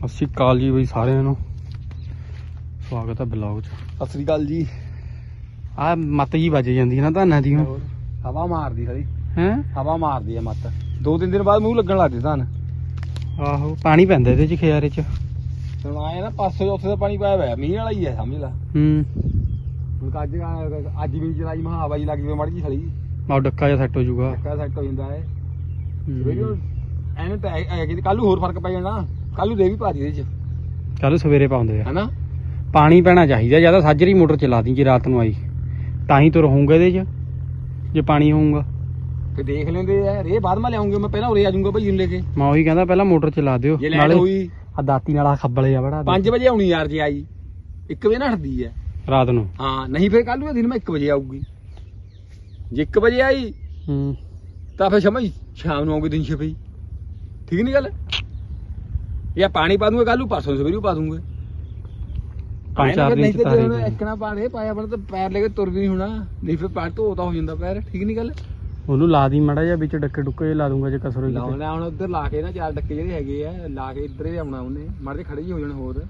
ਸਤਿ ਸ਼੍ਰੀ ਅਕਾਲ ਜੀ ਬਈ ਸਾਰਿਆਂ ਨੂੰ। ਸਵਾਗਤ ਹੈ ਬਲੌਗ 'ਚ। ਸਤਿ ਸ੍ਰੀ ਅਕਾਲ ਜੀ। ਆ ਮੱਤ ਜੀ ਵੱਜ ਜਾਂਦੀ ਹੈ ਨਾ ਧਾਨਾਂ ਦੀ ਹਵਾ ਮਾਰਦੀ ਸਾਰੀ ਹੈ? ਹਵਾ ਮਾਰਦੀ ਹੈ ਮੱਤ। ਦੋ ਤਿੰਨ ਦਿਨ ਬਾਅਦ ਮੂੰਹ ਲੱਗਣ ਲੱਗ ਜੂ ਧਨ। ਆਹੋ ਪਾਣੀ ਪੈਂਦਾ ਇਹਦੇ 'ਚ ਖਿਆਰੇ 'ਚ। ਹੁਣ ਆਏ ਨਾ ਪਾਸੇ ਉੱਥੇ ਦਾ ਪਾਣੀ ਪਾਇਆ ਹੋਇਆ ਮੀਂਹ ਵਾਲਾ ਹੀ ਹੈ ਸਮਝ ਲੈ। ਹੂੰ। ਹੁਣ ਅੱਜ ਅੱਜ ਵੀ ਚਲਾਈ ਮਹਾ ਹਵਾ ਜੀ ਲੱਗ ਪਈ ਮੜ ਜੀ ਖੜੀ ਮਾ ਡੱਕਾ ਜਿਹਾ ਸੈੱਟ ਹੋ ਜਾਊਗਾ। ਧੱਕਾ ਸੈੱਟ ਹੋ ਜਾਂਦਾ ਹੈ। ਹੂੰ। ਐਵੇਂ ਤਾਂ ਕੱਲ ਨੂੰ ਹੋਰ ਫ਼ਰਕ ਪੈ ਜਾਣਾ। ਕੱਲ ਦੇ ਵੀ ਭਾਰੀ ਇਹਦੇ ਚ। ਕੱਲ ਸਵੇਰੇ ਪਾਉਂਦੇ ਆ। ਹੈਨਾ? ਪਾਣੀ ਪੈਣਾ ਚਾਹੀਦਾ ਜ਼ਿਆਦਾ ਸਾਜਰੀ ਮੋਟਰ ਚਲਾ ਦੀ ਜੇ ਰਾਤ ਨੂੰ ਆਈ। ਤਾਂ ਹੀ ਤੁਰ ਹੋਊਗਾ ਇਹਦੇ 'ਚ ਜੇ ਪਾਣੀ ਹੋਊਗਾ। ਤੇ ਦੇਖ ਲੈਂਦੇ ਆ ਰੇ ਬਾਅਦ ਮੈਂ ਲਿਆਉਂਗਾ ਮੈਂ ਪਹਿਲਾਂ ਉਰੇ ਆ ਜਾਊਂਗਾ ਭਾਈ ਨੂੰ ਲੈ ਕੇ ਮੈਂ ਉਹੀ ਕਹਿੰਦਾ ਪਹਿਲਾਂ ਮੋਟਰ ਚਲਾ ਦਿਓ ਜੇ ਲੈਟ ਹੋਈ। ਆ ਦਾਤੀ ਨਾਲ ਆ ਖੱਬਲੇ ਆ ਬੜਾ 5 ਵਜੇ ਆਉਣੀ ਯਾਰ ਜੇ ਆਈ 1 ਵਜੇ ਨਾ ਹਟਦੀ ਹੈ ਰਾਤ ਨੂੰ। ਹਾਂ ਨਹੀਂ ਫਿਰ ਕੱਲ ਦਿਨ ਮੈਂ 1 ਵਜੇ ਆਊਗੀ। ਜੇ 1 ਵਜੇ ਆਈ ਹੂੰ। ਤਾਂ ਫਿਰ ਸਮਝ ਸ਼ਾਮ ਨੂੰ ਆਉਂਗੇ ਦਿਨ ਛੇ ਪਈ ਠੀਕ ਨਹੀਂ ਗੱਲ? ਇਹ ਪਾਣੀ ਪਾ ਦੂੰਗਾ ਕੱਲ ਨੂੰ ਪਰਸੋਂ ਸਵੇਰੇ ਵੀ ਪਾ ਦੂੰਗਾ। ਪੰਜ ਚਾਰ ਦਿਨ ਚ ਤੇ ਤਾਰੇ ਜੇ ਦੇ। ਇੱਕਣਾ ਪਾਣੇ ਪਾਇਆ ਬਣ ਤਾਂ ਪੈਰ ਲੈ ਕੇ ਤੁਰ ਵੀ ਨਹੀਂ ਹੋਣਾ ਨਹੀਂ ਫਿਰ ਪੈਰ ਧੋਤਾ ਹੋ ਜਾਂਦਾ ਪੈਰ ਠੀਕ ਨਹੀਂ ਗੱਲ? ਉਹਨੂੰ ਲਾ ਦੀ ਮੜਾ ਜਿਹਾ ਵਿੱਚ ਡੱਕੇ ਡੁੱਕੇ ਜਿਹੇ ਲਾ ਦੂੰਗਾ ਜੇ ਕਸਰ ਹੋਈ ਕਿਤੇ। ਲਾਉਣਾ ਹੁਣ ਉੱਧਰ ਲਾ ਕੇ ਨਾ ਚਾਰ ਡੱਕੇ ਜਿਹੜੇ ਹੈਗੇ ਆ ਲਾ ਕੇ ਇੱਧਰ ਹੀ ਆਉਣਾ ਉਹਨੇ ਮਾਰੇ ਖੜੇ ਹੀ ਹੋ ਜਾਣ ਹੋਰ।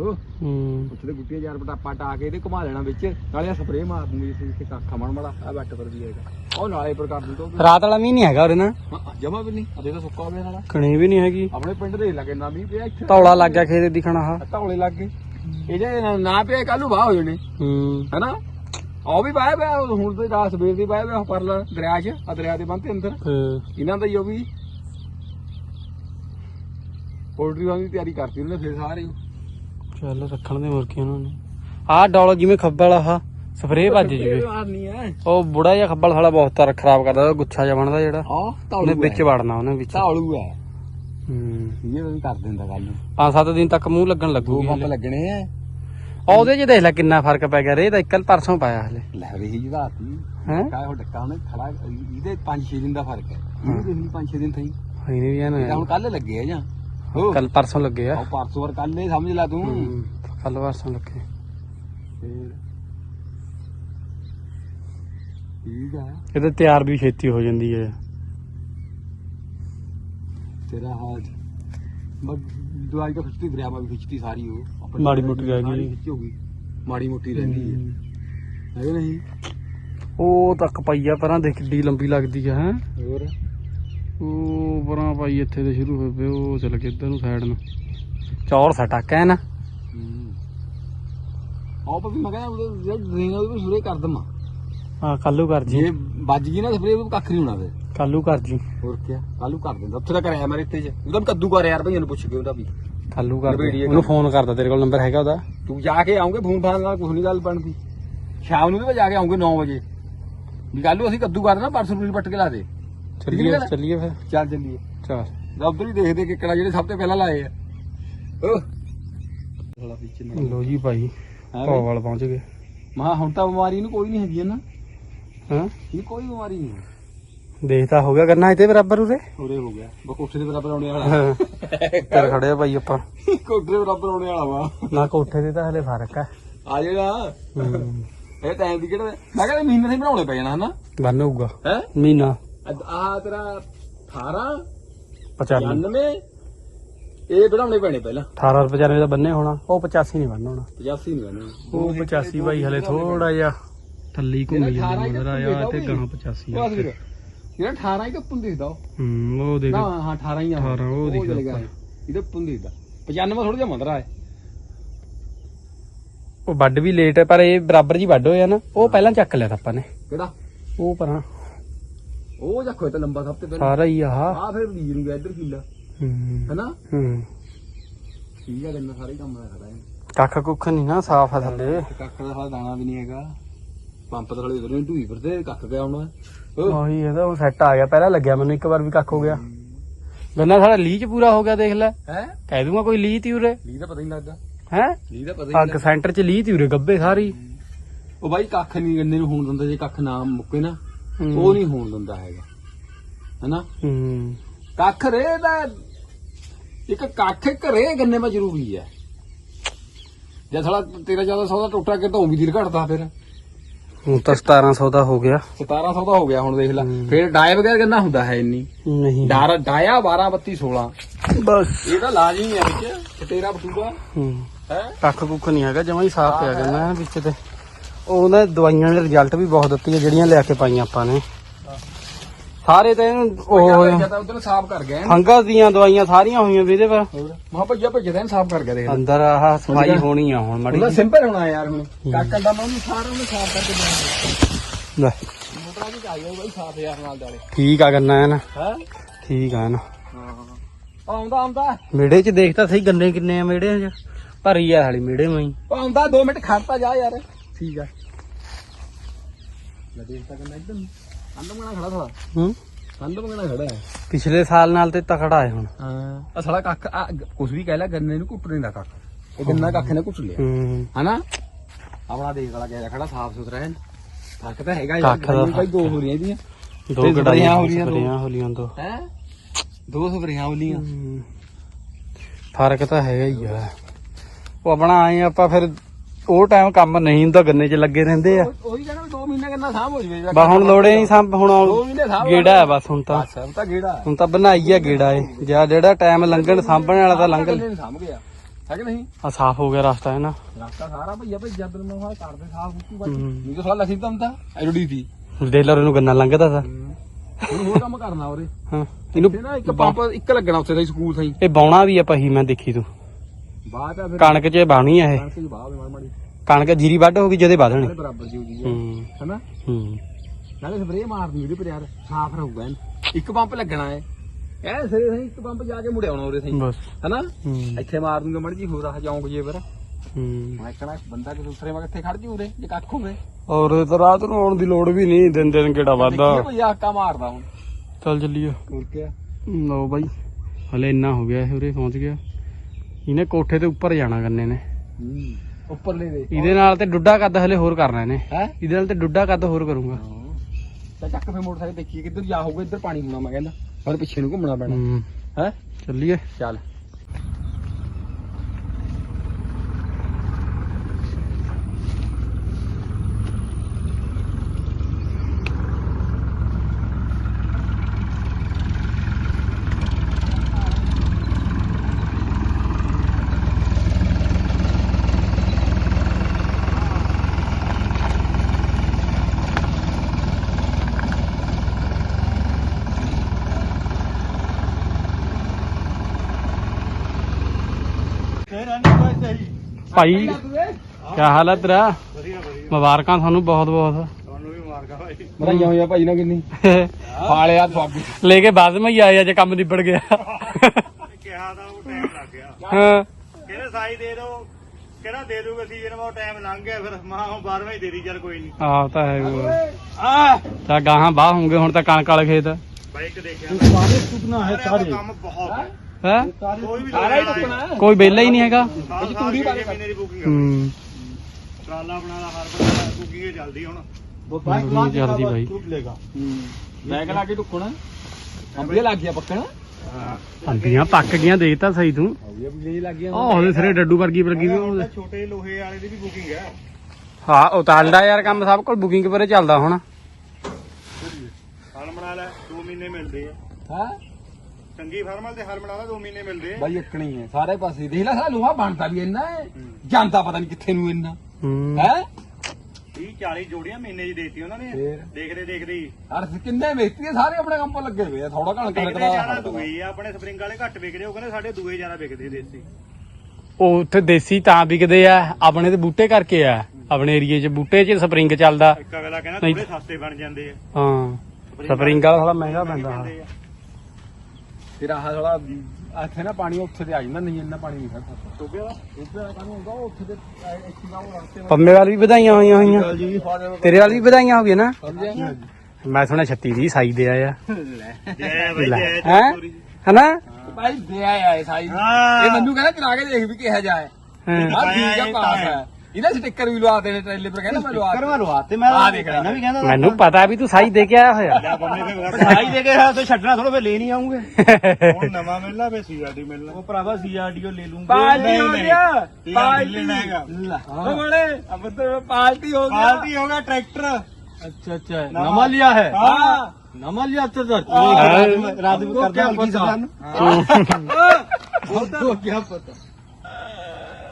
ਹੋ। ਹੂੰ। ਉੱਥੇ ਤੇ ਗੁੱਟੀਆਂ ਚਾਰ ਪਟਾਪਾ ਟਾ ਕੇ ਇਹਦੇ ਘੁਮਾ ਲੈਣਾ ਵਿੱਚ। ਨਾਲੇ ਆ ਸਪਰੇਅ ਮਾਰ ਦੂੰਗੀ ਜਿੱਥੇ ਜਿੱਥੇ ਕੱਖਾ ਮਣ ਮੜਾ ਆ ਬੱਟ ਪਰ ਵੀ ਹੈਗਾ। ਉਹ ਨਾਲੇ ਪਰ ਕਰ ਦੂੰ ਤੋ। ਰਾਤ ਵਾਲਾ ਮੀਂਹ ਨਹੀਂ ਹੈਗਾ ਉਹਦੇ ਨਾਲ ਜਮਾ ਵੀ ਨਹੀਂ। ਅਦੇ ਤਾਂ ਸੁੱਕਾ ਹੋ ਗਿਆ ਨਾਲਾ। ਕਣੀ ਵੀ ਨਹੀਂ ਹੈਗੀ। ਆਪਣੇ ਪਿੰਡ ਦੇ ਲੱਗੇ ਨਾ ਮੀਂਹ ਪਿਆ ਇੱਥੇ। ਧੌਲਾ ਲੱਗ ਗਿਆ ਖੇਤ ਦਿਖਣਾ ਆ ਧੌਲੇ ਲੱਗ ਗਏ। ਇਹ ਜੇ ਨਾ- ਪਿਆ ਕੱਲ ਬਾਹ ਹੋ ਜਾਣੇ। ਹੂੰ। ਹੈਨਾ? ਉਹ ਵੀ ਬਾਹ ਪਿਆ ਹੁਣ ਤੇ ਰਾਤ ਸਵੇਰ ਦੀ ਬਾਹ ਪਿਆ ਪਰਲਾ ਦਰਿਆ 'ਚ ਆ ਦਰਿਆ ਦੇ ਬੰਦੇ ਅੰਦਰ। ਤੇ ਇਹਨਾਂ ਦਾ ਹੀ ਉਹ ਵੀ। ਪੋਲਟਰੀ ਵਾਂਗ ਦੀ ਤਿਆਰੀ ਕਰਤੀ ਉਹਨੇ ਫਿਰ ਸਾਰੇ। ਚੱਲ ਰੱਖਣ ਦੇ ਮੁਰਗੀਆਂ ਨੂੰ। ਆਹ ਡੋਲ ਜਿਵੇਂ ਖੱਬਲ ਆਹ ਸਪਰੇਅ ਵੱਜ ਜਵੇ ਮਾਰਨੀ ਹੈ ਉਹ ਬੁੜਾ ਜਿਹਾ ਖੱਬਲ ਸਾਲਾ ਬਹੁਤ ਤਰ ਖਰਾਬ ਕਰਦਾ ਉਹ ਗੁੱਛਾ ਜਿਹਾ ਬਣਦਾ ਜਿਹੜਾ। ਆ ਉਹਨੇ ਵਿੱਚ ਵੜਨਾ ਉਹਨੇ ਵਿੱਚ। ਧੌਲੂ ਹੈ। ਹੂੰ। ਇਹ ਵੀ ਕਰ ਦਿੰਦਾ ਗੱਲ। ਪੰਜ ਸੱਤ ਦਿਨ ਤੱਕ ਮੂੰਹ ਲੱਗਣ ਪੰਪ ਹਲੇ। ਲੱਗਣੇ ਆ। ਉਹਦੇ 'ਚ ਦੇਖ ਲੈ ਕਿੰਨਾ ਫ਼ਰਕ ਪੈ ਗਿਆ ਰੇ ਤਾਂ ਇੱਕਲ ਪਰਸੋਂ ਪਾਇਆ ਹਲੇ। ਲੈ ਰਹੀ ਜੀ ਰਾਤੀ ਹੈ? ਕਾ ਉਹ ਡੱਕਾ ਉਹਨੇ ਖੜਾ ਇਹਦੇ 5-6 ਦਿਨ ਦਾ ਫ਼ਰਕ ਹੈ। ਇਹ ਦੇਖ ਲਈ 5-6 ਦਿਨ ਥਈ। ਇਹਨੇ ਵੀ ਇਹ ਤਾਂ ਨਾ ਹੁਣ ਕੱਲ ਲੱਗੇ ਆ ਜਾਂ। ਹੋ ਕੱਲ ਪਰਸੋਂ ਲੱਗੇ ਆ। ਉਹ ਪਰਸੋਂ ਵਰ ਕੱਲ ਨੇ ਸਮਝ ਲੈ ਤੂੰ। ਕੱਲ ਪਰਸੋਂ ਲੱਗੇ। ਫੇਰ। ਠੀਕ ਆ। ਇਹਦੇ ਤਿਆਰ ਵੀ ਛੇਤੀ ਹੋ ਜਾਂਦੀ ਹੈ ਤੇਰਾ ਹਾਜ ਦਵਾਈ ਤਾਂ ਖਿੱਚਤੀ ਦਰਿਆ ਮਾ ਵੀ ਖਿੱਚਤੀ ਸਾਰੀ ਉਹ। ਮਾੜੀ ਮੋਟੀ ਰਹਿ ਗਈ। ਮਾੜੀ ਮੋਟੀ ਰਹਿੰਦੀ ਹੈ। ਹੈ ਨਹੀਂ? ਉਹ ਤੱਕ ਪਈ ਆ ਪਰਾਂ ਦੇਖ ਕਿੱਡੀ ਲੰਬੀ ਲੱਗਦੀ ਆ ਹੈ। ਹੋਰ? ਉਹ ਪਾਈ ਇੱਥੇ ਤੇ ਸ਼ੁਰੂ ਹੋਏ ਪਏ ਉਹ ਚੱਲ ਕੇ ਇੱਧਰ ਨੂੰ ਸਾਈਡ ਨੂੰ। ਚੌਰ ਸਟਾਕਾ ਹੈ ਨਾ। ਆਹ ਪਰ ਵੀ ਮੈਂ ਕਹਿੰਦਾ ਉਹਦੇ ਜਿਹੜਾ ਡਰੇਨ ਉਹਦੇ ਸੂਰੇ ਕਰ ਦਮਾ ਹਾਂ ਕੱਲੂ ਕਰ ਜੀ। ਜੇ ਵੱਜ ਗਈ ਨਾ ਸਪਰੇ ਉਹ ਕੱਖ ਨਹੀਂ ਹੋਣਾ ਫਿਰ। ਕੱਲੂ ਕਰ ਜੀ। ਹੋਰ ਕੀ ਕੱਲੂ ਕਰ ਦਿੰਦਾ। ਉੱਥੇ ਤਾਂ ਕਰਿਆ ਮੇਰੇ ਇੱਥੇ ਚ ਉਹਦਾ ਵੀ ਕੱਦੂ ਕਰ ਯਾਰ ਭਈਆਂ ਨੂੰ ਪੁੱਛ ਕੇ ਉਹਦਾ ਵੀ। ਕੱਲੂ ਕਰ ਦੇ। ਨਵੇੜੀਏ ਉਹਨੂੰ ਕੰਮ। ਫੋਨ ਕਰਦਾ ਤੇਰੇ ਕੋਲ ਨੰਬਰ ਹੈਗਾ ਉਹਦਾ। ਤੂੰ ਜਾ ਕੇ ਆਉਂਗੇ ਫੋਨ ਫਾਨ ਨਾਲ ਕੁਝ ਨਹੀਂ ਗੱਲ ਬਣਦੀ। ਸ਼ਾਮ ਨੂੰ ਵੀ ਜਾ ਕੇ ਆਉਂਗੇ 9 ਵਜੇ। ਵੀ ਕੱਲ ਨੂੰ ਅਸੀਂ ਕੱਦੂ ਕਰਨਾ ਪਰਸੋਂ ਨੂੰ ਪੱਟ ਕੇ ਲਾ ਦੇ। ਚੱਲੀਏ? ਚੱਲੀਏ ਫਿਰ। ਚੱਲ ਚੱਲੀਏ। ਚੱਲ। ਉਧਰ ਹੀ ਦੇਖਦੇ ਕਿ ਕਿਹੜਾ ਜਿਹੜੇ ਸਭ ਤੋਂ ਪਹਿਲਾਂ ਲਾਏ ਆ। ਲੋ ਜੀ ਭਾਈ ਹਾਂ ਭੋਵਾਲ ਪਹੁੰਚ ਗਏ। ਮਾ ਹੁਣ ਤਾਂ ਬਿਮਾਰੀ ਨੂੰ ਕੋਈ ਨਹੀਂ ਹੈਗੀ ਨਾ। ਹਾਂ? ਇਹ ਕੋਈ ਬਿਮਾਰੀ ਨਹੀਂ। ਦੇਖਤਾ ਹੋ ਗਿਆ ਕਰਨਾ ਇੱਥੇ ਬਰਾਬਰ ਉਰੇ। ਉਰੇ ਹੋ ਗਿਆ। ਬਸ ਕੋਠੇ ਦੇ ਬਰਾਬਰ ਆਉਣੇ ਵਾਲਾ। ਤੇਰੇ ਖੜੇ ਆ ਭਾਈ ਆਪਾਂ। ਕੋਠੇ ਦੇ ਬਰਾਬਰ ਆਉਣੇ ਵਾਲਾ ਵਾ। ਨਾ ਕੋਠੇ ਦੇ ਤਾਂ ਹਲੇ ਫ਼ਰਕ ਆ। ਆ ਜਿਹੜਾ। ਇਹ ਟਾਈਮ ਦੀ ਕਿਹੜਾ ਮੈਂ ਕਹਿੰਦਾ ਮਹੀਨੇ ਦੇ ਬਣਾਉਣੇ ਪੈ ਜਾਣਾ ਹਨਾ। ਹੋਊਗਾ ਹੈ? ਮਹੀਨਾ। ਆਹ ਤੇਰਾ 18 95 99 ਇਹ ਬਣਾਉਣੇ ਪੈਣੇ ਪਹਿਲਾਂ। 18 95 ਦਾ ਬੰਨੇ ਹੋਣਾ ਉਹ 85 ਨਹੀਂ ਬੰਨ ਹੋਣਾ। 85 ਨਹੀਂ ਬਣਨੇ। ਉਹ 85 ਭਾਈ ਹਲੇ ਥੋੜਾ ਜਿਹਾ ਥੱਲੀ ਘੁੰਮੀ ਜਾਂਦਾ ਮਗਰ ਆਇਆ ਤੇ ਗਾਂ 85 ਆ ਜਿਹੜਾ 18 ਹੀ ਤਾਂ ਪੁੰਨ ਦਿਖਦਾ ਉਹ। ਹੂੰ ਉਹ ਦੇਖ ਨਾ ਹਾਂ 18 ਹੀ ਆ। 18 ਉਹ ਦਿਖਦਾ ਇਹਦਾ ਪੁੰਨ ਦਿਖਦਾ। 95 ਥੋੜਾ ਜਿਹਾ ਮੰਦਰਾ ਹੈ। ਉਹ ਵੱਡ ਵੀ ਲੇਟ ਹੈ ਪਰ ਇਹ ਬਰਾਬਰ ਜੀ ਵੱਡ ਹੋਇਆ ਨਾ ਉਹ ਪਹਿਲਾਂ ਚੱਕ ਲਿਆ ਤਾਂ ਆਪਾਂ ਨੇ। ਕਿਹੜਾ? ਉਹ ਪਰਾਂ ਉਹ ਜੱਖੋ ਤਾਂ ਲੰਬਾ ਸਭ ਤੋਂ ਪਹਿਲਾਂ। ਸਾਰਾ ਹੀ ਆਹ ਆ ਫਿਰ ਲੀਜ ਨੂੰ ਗਿਆ ਇੱਧਰ ਕਿੱਲਾ ਹੂੰ। ਹੈਨਾ? ਹੂੰ। ਠੀਕ ਆ ਗੰਨਾ ਸਾਰੇ ਕੰਮ ਦਾ ਖੜਾ ਹੈ ਕੱਖ ਕੁੱਖ ਨਹੀਂ ਨਾ ਸਾਫ਼ ਆ ਥੱਲੇ। ਕੱਖ ਦਾ ਸਾਲਾ ਦਾਣਾ ਵੀ ਨਹੀਂ ਹੈਗਾ। ਪੰਪ ਤਾਂ ਥਲੇ ਉਧਰ ਢੂਈ ਫਿਰਦੇ ਕੱਖ ਗਿਆ ਹੁਣ। ਉਹ ਇਹਦਾ ਉਹ ਸੈੱਟ ਆ ਗਿਆ ਪਹਿਲਾਂ ਲੱਗਿਆ ਮੈਨੂੰ ਇੱਕ ਵਾਰ ਵੀ ਕੱਖ ਹੋ ਗਿਆ। ਗੰਨਾ ਸਾਡਾ ਲੀਚ ਪੂਰਾ ਹੋ ਗਿਆ ਦੇਖ ਲੈ। ਹੈ? ਕਹਿ ਦੂੰਗਾ ਕੋਈ ਲੀ ਤੀ ਉਰੇ। ਲੀ ਦਾ ਪਤਾ ਹੀ ਨਹੀਂ ਲੱਗਦਾ। ਹੈ? ਲੀ ਦਾ ਪਤਾ ਹੀ ਅੱਗ ਸੈਂਟਰ ਚ ਲੀ ਤੀ ਉਰੇ ਗੱਬੇ ਸਾਰੀ। ਉਹ ਬਾਈ ਕੱਖ ਨਹੀਂ ਗੰਨੇ ਨੂੰ ਹੋਣ ਦਿੰਦਾ ਜੇ ਕੱਖ ਨਾ ਮੁੱਕੇ ਨਾ। ਉਹ ਨਹੀਂ ਹੋਣ ਦਿੰਦਾ ਹੈਗਾ। ਹੈਨਾ? ਹੂੰ। ਕੱਖ ਰੇ ਦਾ ਇੱਕ ਕੱਖ ਘਰੇ ਗੰਨੇ ਮਾ ਜ਼ਰੂਰੀ ਹੈ। ਜੇ ਥੋੜਾ ਤੇਰਾ ਜ਼ਿਆਦਾ ਸੌਦਾ ਟੁੱਟਾ ਕੇ ਤਾਂ ਉਹ ਵੀ ਦਿਲ ਘਟਦਾ ਫਿਰ। ਹੁਣ ਤਾਂ 1700 ਦਾ ਹੋ ਗਿਆ। 1700 ਦਾ ਹੋ ਗਿਆ ਹੁਣ ਦੇਖ ਲੈ। ਫਿਰ ਡਾਏ ਵਗੈਰਾ ਗੰਨਾ ਹੁੰਦਾ ਹੈ ਇੰਨੀ? ਨਹੀਂ। ਡਾਰਾ ਡਾਇਆ 12 32 16 ਬਸ। ਇਹ ਤਾਂ ਲਾਜ਼ਮੀ ਹੈ ਵਿੱਚ। ਤੇਰਾ ਬਟੂਗਾ ਹੂੰ। ਹੈ? ਕੱਖ ਕੁੱਖ ਨਹੀਂ ਹੈਗਾ ਜਮਾਂ ਹੀ ਸਾਫ਼ ਪਿਆ ਕਰਨਾ ਐਨ ਵਿੱਚ ਤੇ। ਉਹਨਾਂ ਦਵਾਈਆਂ ਦੇ ਰਿਜ਼ਲਟ ਵੀ ਬਹੁਤ ਦਿੱਤੀ ਜਿਹੜੀਆਂ ਲਿਆ ਕੇ ਪਾਈਆਂ ਆਪਾਂ ਨੇ। ਸਾਰੇ ਤਾਂ ਇਹਨੂੰ ਉਹ ਜਦ ਉਧਰ ਸਾਫ਼ ਕਰ ਗਏ। ਫੰਗਸ ਦੀਆਂ ਦਵਾਈਆਂ ਸਾਰੀਆਂ ਹੋਈਆਂ ਵੀ ਇਹਦੇ ਪਰ ਮਾ ਭੱਜਿਆ ਭੱਜਦਾ ਇਹਨੂੰ ਸਾਫ਼ ਕਰ ਗਿਆ ਦੇਖ ਅੰਦਰ ਆਹ ਸਫ਼ਾਈ ਹੋਣੀ ਆ ਹੁਣ ਮੜੀ ਉਹਦਾ ਸਿੰਪਲ ਹੋਣਾ ਯਾਰ ਹੁਣ। ਕਾਕਾ ਦਾ ਮੈਂ ਉਹਨੂੰ ਸਾਰਾ ਉਹਨੂੰ ਸਾਫ਼ ਕਰਕੇ ਦੇਣਾ। ਲੈ। ਮੋਟਰਾਂ ਆ ਜਾਓ ਬਾਈ ਸਾਫ਼ ਯਾਰ ਨਾਲ ਦਾਲੇ ਠੀਕ ਆ ਕਰਨਾ ਹੈ ਨਾ ਹੈ? ਠੀਕ ਆ ਨਾ ਆਉਂਦਾ ਆਉਂਦਾ। ਮੇੜੇ 'ਚ ਦੇਖ ਤਾਂ ਸਹੀ ਗੰਨੇ ਕਿੰਨੇ ਆ ਮੇੜਿਆਂ 'ਚ। ਭਰੀ ਆ ਹਾਲੀ ਮੇੜੇ ਮਈ ਆਉਂਦਾ 2 ਮਿੰਟ ਖੜਤਾ ਜਾ ਯਾਰ। ਠੀਕ ਆ। ਹੂੰ? ਪਿਛਲੇ ਸਾਲ ਨਾਲ ਤੇ ਤਕੜਾ ਹੈ ਹੁਣ। ਹਾਂ। ਆ ਸਾਲਾ ਕੱਖ ਆ ਕੁਝ ਵੀ ਕਹਿ ਲੈ ਗੰਨੇ ਨੂੰ ਘੁੱਟ ਦਾ ਕੱਖ। ਇਹ ਗੰਨਾ ਕੱਖ ਨੇ ਘੁੱਟ ਲਿਆ। ਹੂੰ। ਹਨਾ? ਆਪਣਾ ਦੇਖ ਵਾਲਾ ਗਿਆ ਖੜਾ ਸਾਫ਼ ਸੁਥਰਾ ਹੈ। ਫ਼ਰਕ ਤਾਂ ਹੈਗਾ ਯਾਰ ਕੱਖ ਦਾ ਗੰਨੇ ਭਾਈ ਦੋ ਹੋ ਰਹੀਆਂ ਇਹਦੀਆਂ। ਦੋ ਤੇ ਗੜਾਈਆਂ ਸਪਰੇਆਂ ਹੋ ਹੋ ਰਹੀਆਂ ਦੋ। ਰਹੀਆਂ ਹੋਲੀਆਂ ਦੋ। ਹੈ? ਦੋ ਸਪਰੇਆਂ ਹੋਲੀਆਂ। ਹੂੰ। ਫ਼ਰਕ ਤਾਂ ਹੈਗਾ ਹੀ ਆ। ਉਹ ਆਪਣਾ ਆਏ ਆਪਾਂ ਫਿਰ ਉਹ ਟਾਈਮ ਕੰਮ ਨਹੀਂ ਹੁੰਦਾ ਗੰਨੇ 'ਚ ਲੱਗੇ ਰਹਿੰਦੇ ਆ। ਉਹੀ ਕਹਿੰਦਾ 2 ਮਹੀਨੇ ਗੰਨਾ ਸਾਂਭ ਹੋ ਜਵੇ ਬਾ ਹੁਣ ਲੋੜੇ ਨਹੀਂ ਸੰਭ ਹੁਣ ਦੋ ਮਹੀਨੇ ਸਾਂਭ ਗੇੜਾ ਹੈ ਬਸ ਹੁਣ ਤਾਂ। ਬਸ ਤਾਂ ਗੇੜਾ ਹੁਣ ਤਾਂ ਬਣਾਈ ਆ ਗੇੜਾ ਏ ਜਾਂ ਜਿਹੜਾ ਟਾਈਮ ਲੰਘਣ ਸਾਂਭਣ ਵਾਲਾ ਤਾਂ ਲੰਘ ਸਾਂਭ ਗਿਆ। ਹੈ ਕਿ ਨਹੀਂ? ਆ ਸਾਫ਼ ਹੋ ਗਿਆ ਰਸਤਾ ਹੈ ਨਾ। ਰਸਤਾ ਸਾਰਾ ਭਈਆ ਭਈ ਜਦ ਨੂੰ ਹਾਂ ਕਰਦੇ ਸਾਫ਼ ਉੱਤੂ ਬਾਈ ਹੂੰ। ਨਹੀਂ ਤਾਂ ਸਾਲਾ ਲਸੀ ਤਾਂ ਸੀ। ਡੇਲਰ ਨੂੰ ਗੰਨਾ ਲੰਘਦਾ ਤਾ। ਹੁਣ ਹੋਰ ਕੰਮ ਕਰਨਾ ਉਰੇ ਹਾਂ। ਇਹਨੂੰ ਤੇ ਨਾ ਇੱਕ ਪੰਪ ਇੱਕ ਲੱਗਣਾ ਉੱਥੇ ਦਾ ਸਕੂਲ ਸਹੀ ਇਹ ਬਾਉਣਾ ਵੀ ਆ ਪਹੀ ਮੈਂ ਦੇਖੀ ਤੂੰ। ਬਾਅਦ ਆ ਫਿਰ ਕਣਕ 'ਚ ਬਾਣੀ ਆ ਇਹ। ਕਣਕ ਦੀ ਬਾਹ ਮਾੜੀ ਮਾੜੀ। ਕਣਕ ਜੀਰੀ ਵੱਢ ਹੋ ਗਈ ਜਦੇ ਵਧਣੀ ਨਾਲੇ ਬਰਾਬਰ ਜੀ ਹੋਈ ਹੈ ਹੂੰ। ਹੈਨਾ? ਹੂੰ। ਨਾਲੇ ਸਪਰੇਅ ਮਾਰਦੀ ਉਹਦੇ ਪਰ ਯਾਰ ਸਾਫ਼ ਰਹੂਗਾ। ਇੱਕ ਪੰਪ ਲੱਗਣਾ ਹੈ ਐ ਸਿਰੇ ਸਹੀ ਇੱਕ ਪੰਪ ਜਾ ਕੇ ਮੁੜ ਆਉਣਾ ਉਰੇ ਸਹੀ। ਬਸ। ਹੈਨਾ? ਹੂੰ। ਇੱਥੇ ਮਾਰ ਦੂੰਗਾ ਮੜ ਜੀ ਹੋਰ ਆ ਜਾਉਂਗ ਜੇ ਪਰ ਹੂੰ। ਮੈਂ ਕਹਣਾ ਬੰਦਾ ਕਿ ਦੂਸਰੇ ਮੈਂ ਕਿੱਥੇ ਖੜ ਜੂ ਉਰੇ ਜੇ ਕੱਖ ਹੋਵੇ। ਔਰ ਤਾਂ ਰਾਤ ਨੂੰ ਆਉਣ ਦੀ ਲੋੜ ਵੀ ਨਹੀਂ ਦਿਨ ਦਿਨ ਕਿਹੜਾ ਦੇਖੀਏ ਕੋਈ ਆਕਾ ਮਾਰਦਾ ਹੁਣ। ਚੱਲ ਚੱਲੀਏ। ਹੋਰ ਕੀ ਲਓ ਬਾਈ ਹਲੇ ਇੰਨਾ ਹੋ ਗਿਆ ਇਹ ਉਰੇ ਪਹੁੰਚ ਗਿਆ। ਇਹਨੇ ਕੋਠੇ ਤੇ ਉੱਪਰ ਜਾਣਾ ਗੰਨੇ ਨੇ। ਹੂੰ ਉੱਪਰ ਲੈ ਦੇ। ਇਹਦੇ ਨਾਲ ਤੇ ਡੁੱਡਾ ਕੱਦ ਹਲੇ ਹੋਰ ਕਰਨਾ ਇਹਨੇ। ਹੈ? ਇਹਦੇ ਨਾਲ ਤੇ ਡੁੱਡਾ ਕੱਦ ਹੋਰ ਕਰੂੰਗਾ। ਤਾਂ ਚੱਕ ਫੇ ਮੋਟਰਸਾਈਕਲ ਦੇਖੀਏ ਕਿੱਧਰ ਜਾ ਹੋਊਗਾ ਇੱਧਰ ਪਾਣੀ ਹੋਣਾ ਮੈਂ ਕਹਿੰਦਾ। ਹੋਰ ਪਿੱਛੇ ਨੂੰ ਘੁੰਮਣਾ ਪੈਣਾ। ਹੂੰ। ਹੈ? ਚੱਲੀਏ। ਚੱਲ। ਭਾਈ ਕੀ ਹਾਲ ਹੈ ਤੇਰਾ? ਮੁਬਾਰਕਾਂ ਤੁਹਾਨੂੰ ਬਹੁਤ ਬਹੁਤ। ਮਰਾਈਆਂ ਹੋਈਆਂ ਭਾਈ ਨਾ ਕਿੰਨੀ। ਫਾਲਿਆ ਤੁਹਾਡੀ ਲੈ ਕੇ ਬਾਅਦ ਵਿੱਚ ਹੀ ਆਏ ਆ ਜੇ ਕੰਮ ਨਿਬੜ ਗਿਆ। ਕਿਹਾ ਤਾਂ ਉਹ ਟਾਈਮ ਲੱਗ ਗਿਆ। ਹਾਂ। ਕਹਿੰਦੇ ਸਾਈ ਦੇ ਦਿਓ ਕਿਹੜਾ ਦੇ ਦੂਗਾ ਸੀ ਜਦੋਂ ਉਹ ਟਾਈਮ ਲੰਘ ਗਿਆ ਫਿਰ ਮਾਂ 12ਵਾਂ ਹੀ ਦੇ ਦੀ ਚੱਲ ਕੋਈ ਨਹੀਂ ਆਹ ਤਾਂ ਹੈ ਆ। ਤਾਂ ਗਾਹਾਂ ਬਾਹ ਹੋਣਗੇ ਹੁਣ ਤਾਂ ਕਣਕ ਵਾਲੇ ਖੇਤ। ਬਾਈਕ ਦੇਖਿਆ। ਸਾਰੇ ਸੁਪਨਾ ਹੈ ਸਾਰੇ। ਕੰਮ ਬਹੁਤ ਹੈ। ਹੈ? ਕੋਈ ਵੀ ਸਾਰਾ ਹੀ ਟੁੱਕਣਾ ਹੈ ਕੋਈ ਵਿਹਲਾ ਹੀ ਨਹੀਂ ਹੈਗਾ। ਸਾਲ ਸਾਲ ਛੇ ਛੇ ਮਹੀਨੇ ਦੀ ਬੁਕਿੰਗ ਹੈ ਹੂੰ। ਟਰਾਲਾ ਬਣਾ ਲਾ ਹਰ ਬੰਦਾ ਬੁਕਿੰਗ ਚੱਲਦੀ ਹੁਣ। ਬਾਈਕ ਚੱਲਦੀ ਬਾਈ। ਬੈਗ ਲਾ ਕੇ ਟੁੱਕਣਾ ਅੰਬੀਆਂ ਲੱਗ ਗਿਆ ਪੱਕਣ। ਅੰਬੀਆਂ ਪੱਕ ਗਈਆਂ ਦੇਖ ਤਾਂ ਸਹੀ ਤੂੰ। ਅੰਬੀਆਂ ਵੀ ਲੱਗ ਗਈਆਂ। ਆਹ ਉਹਦੇ ਸਿਰੇ ਡੱਡੂ ਵਰਗੀ ਛੋਟੇ ਲੋਹੇ ਵਾਲੇ ਦੀ ਵੀ ਬੁਕਿੰਗ ਹੈ ਹਾਂ ਉਹ ਤਾਲਦਾ ਯਾਰ ਕੰਮ ਸਭ ਕੋਲ ਬੁਕਿੰਗ ਪਰੇ ਚੱਲਦਾ ਹੁਣ। ਹਲ ਬਣਾ ਲੈ 2 ਮਹੀਨੇ ਮਿਲਦੇ ਆ। ਹੈ? ਚੰਗੀ ਫਾਰਮਲ ਤੇ ਹਲ ਬਣਾ ਲੈ 2 ਮਹੀਨੇ ਮਿਲਦੇ ਆ। ਬਾਈ ਇੱਕਣੀ ਹੈ ਸਾਰੇ ਪਾਸੇ। ਦੇਖ ਲੈ ਸਾਰਾ ਲੋਹਾ ਬਣਦਾ ਵੀ ਇੰਨਾ ਹੈ। ਜਾਂਦਾ ਪਤਾ ਨਹੀਂ ਕਿੱਥੇ ਨੂੰ ਇੰਨਾ। ਹੂੰ। ਹੈ? 30 40 ਜੋੜੀਆਂ ਮਹੀਨੇ ਦੀ ਦੇਤੀ ਉਹਨਾਂ ਨੇ। ਫੇਰ? ਦੇਖਦੇ ਦੇਖਦੇ। ਹੀ ਅਰ ਕਿੰਨੇ ਮਿਸਤਰੀ ਸਾਰੇ ਆਪਣੇ ਕੰਮ 'ਤੇ ਲੱਗੇ ਹੋਏ ਆ। ਥੋੜਾ ਘਣ ਵਿਕਦੇ ਕਣਕ ਜ਼ਿਆਦਾ ਦਾ ਦੂਏ ਹੀ ਆ ਆਪਣੇ ਸਪਰਿੰਗ ਵਾਲੇ ਘੱਟ ਵਿਕਦੇ ਉਹ ਕਹਿੰਦੇ ਸਾਡੇ ਦੂਏ ਜ਼ਿਆਦਾ ਵਿਕਦੇ ਦੇਸੀ। ਉਹ ਉੱਥੇ ਦੇਸੀ ਤਾਂ ਵਿਕਦੇ ਆ ਆਪਣੇ ਤੇ ਬੂਟੇ ਕਰਕੇ ਆ। ਆਪਣੇ ਏਰੀਏ 'ਚ ਬੂਟੇ 'ਚ ਸਪਰਿੰਗ ਚੱਲਦਾ। ਇੱਕ ਅਗਲਾ ਕਹਿੰਦਾ ਨਹੀਂ। ਥੋੜੇ ਸਸਤੇ ਬਣ ਜਾਂਦੇ ਆ। ਹਾਂ। ਸਪਰਿੰਗ ਵਾਲਾ ਥੋੜਾ ਮਹਿੰਗਾ ਪੈਂਦਾ। ਪੈਂਦੇ ਆ। ਫਿਰ ਆਹ ਥੋੜਾ ਇੱਥੇ ਨਾ ਪਾਣੀ ਉੱਥੇ ਤੇ ਆ ਜਾਂਦਾ ਨਹੀਂ ਇੰਨਾ ਪਾਣੀ ਨਹੀਂ ਖੜਦਾ ਟੋਬੇ ਵਾਲਾ ਉੱਥੇ ਦਾ ਪਾਣੀ ਹੁੰਦਾ ਉਹ ਉੱਥੇ ਤੇ ਇੱਥੇ ਦਾ ਉਹ ਰਸਤੇ ਪੰਮੇ ਵਾਲ ਵੀ ਵਧਾਈਆਂ ਹੋਈਆਂ ਹੋਈਆਂ। ਤੇਰੇ ਵਾਲ ਵੀ ਵਧਾਈਆਂ ਹੋ ਗਈਆਂ ਨਾ? ਮੈਂ ਸੁਣਿਆ 36 ਦੀ ਸਾਈ ਦੇ ਆਇਆ। ਹੈਂ? ਹਨਾ? ਭਾਈ ਦੇ ਆਇਆ ਸਾਈ। ਇਹ ਮੈਨੂੰ ਕਹਿੰਦਾ ਚਲਾ ਕੇ ਦੇਖ ਵੀ ਕਿਹਾ ਜਾਏ ਹਾਂ। ਹਾਂ। ਠੀਕ ਆ ਪਾਸ ਹੈ। ਇਹਦਾ ਸਟicker ਵੀ ਲਵਾ ਦੇਣੇ ਟ੍ਰੇਲੇ ਪਰ ਕਹਿੰਦਾ ਮੈਂ ਲਵਾ ਕਰਵਾ ਲਵਾਤੇ ਮੈਂ ਆ ਦੇਖ ਲੈ। ਇਹਨਾਂ ਵੀ ਕਹਿੰਦਾ ਮੈਨੂੰ ਪਤਾ ਵੀ ਤੂੰ ਸਾਈ ਦੇ ਕੇ ਆਇਆ ਹੋਇਆ। ਸਾਈ ਦੇ ਕੇ ਤੇ ਛੱਡਣਾ ਥੋੜਾ ਫੇ ਲੈ ਨਹੀਂ ਆਉਂਗੇ। ਹੁਣ ਨਵਾਂ ਮਿਲਣਾ ਫੇ ਸੀਆਰਡੀ ਮਿਲਣਾ ਉਹ ਭਰਾਵਾ ਸੀਆਰਡੀਓ ਲੈ ਲੂੰਗਾ। ਪਾਲਟੀ ਹੋ ਗਿਆ। ਪਾਲਟੀ ਲੈਣਾ ਉਹ ਬੜੇ ਅਬ ਤਾਂ ਪਾਲਟੀ ਹੋ ਗਿਆ। ਪਾਲਟੀ ਹੋ ਗਿਆ ਟਰੈਕਟਰ। ਅੱਛਾ ਅੱਛਾ। ਨਵਾਂ। ਲਿਆ ਹੈ। ਹਾਂ। ਨਮਾ ਲਿਆ ਤੇ ਦਰ ਰਾਤ ਨੂੰ ਕਰਦਾ ਹਲਕੀ ਸਬਾਨ